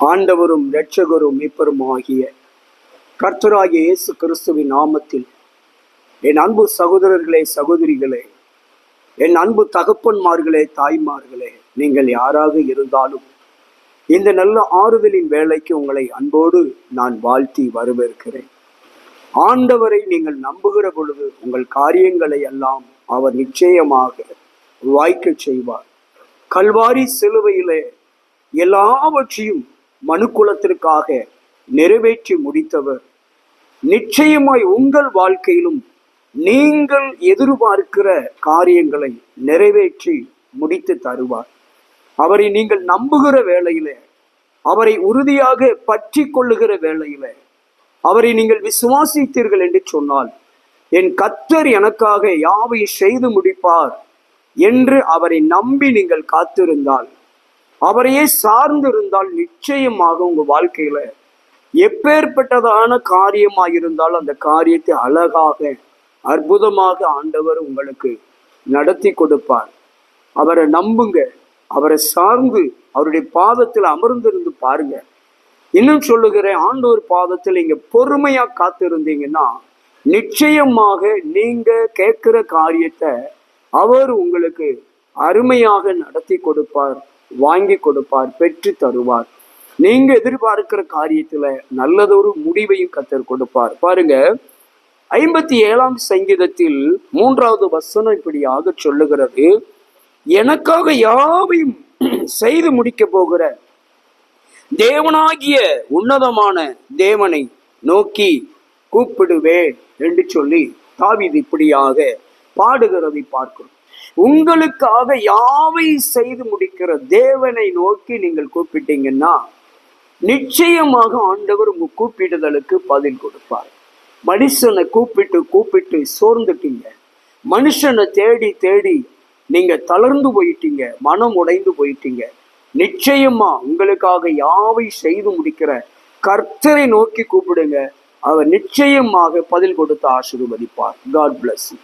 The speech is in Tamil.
ஆண்டவரும் இரட்சகரும் மீப்பரும் ஆகிய கர்த்தராகிய இயேசு கிறிஸ்துவின் நாமத்தில் என் அன்பு சகோதரர்களே சகோதரிகளே என் அன்பு தகப்பன்மார்களே தாய்மார்களே நீங்கள் யாராக இருந்தாலும் இந்த நல்ல ஆறுதலின் வேலைக்கு உங்களை அன்போடு நான் வாழ்த்தி வரவேற்கிறேன். ஆண்டவரை நீங்கள் நம்புகிற பொழுது உங்கள் காரியங்களை எல்லாம் அவர் நிச்சயமாக வாய்க்கச் செய்வார். கல்வாரி சிலுவையிலே எல்லாவற்றையும் மனுக்குலத்திற்காக நிறைவேற்றி முடித்தவர். நிச்சயமாய் உங்கள் வாழ்க்கையிலும் நீங்கள் எதிர்பார்க்கிற காரியங்களை நிறைவேற்றி முடித்து தருவார். அவரை நீங்கள் நம்புகிற வேளையில அவரை உறுதியாக பற்றி கொள்ளுகிற வேளையில அவரை நீங்கள் விசுவாசித்தீர்கள் என்று சொன்னால் என் கத்தர் எனக்காக யாவை செய்து முடிப்பார் என்று அவரை நம்பி நீங்கள் காத்திருந்தால் அவரையே சார்ந்து இருந்தால் நிச்சயமாக உங்க வாழ்க்கையில எப்பேற்பட்டதான காரியமாக இருந்தால் அந்த காரியத்தை அழகாக அற்புதமாக ஆண்டவர் உங்களுக்கு நடத்தி கொடுப்பார். அவரை நம்புங்க. அவரை சார்ந்து அவருடைய பாதத்தில் அமர்ந்திருந்து பாருங்க. இன்னும் சொல்லுகிறேன் ஆண்டோர் பாதத்தில் நீங்க பொறுமையா காத்திருந்தீங்கன்னா நிச்சயமாக நீங்க கேட்கிற காரியத்தை அவர் உங்களுக்கு அருமையாக நடத்தி கொடுப்பார். வாங்கி கொடுப்பார் பெற்று தருவார். நீங்க எதிர்பார்க்கிற காரியத்துல நல்லதொரு முடிவையும் கத்தர் கொடுப்பார். பாருங்க ஐம்பத்தி ஏழாம் சங்கீதத்தில் மூன்றாவது வசனம் இப்படியாக சொல்லுகிறது. எனக்காக யாவையும் செய்து முடிக்க போகிற தேவனாகிய உன்னதமான தேவனை நோக்கி கூப்பிடுவேன் என்று சொல்லி தாவிது இப்படியாக பாடுகிறதை பார்க்கிறோம். உங்களுக்காக யாவை செய்து முடிக்கிற தேவனை நோக்கி நீங்கள் கூப்பிட்டீங்கன்னா நிச்சயமாக ஆண்டவர் உங்க கூப்பிடுதலுக்கு பதில் கொடுப்பார். மனுஷனை கூப்பிட்டு கூப்பிட்டு சோர்ந்துட்டீங்க. மனுஷனை தேடி தேடி நீங்க தளர்ந்து போயிட்டீங்க மனம் உடைந்து போயிட்டீங்க. நிச்சயமா உங்களுக்காக யாவை செய்து முடிக்கிற கர்த்தரை நோக்கி கூப்பிடுங்க. அவர் நிச்சயமாக பதில் கொடுத்து ஆசிர்வதிப்பார். God bless you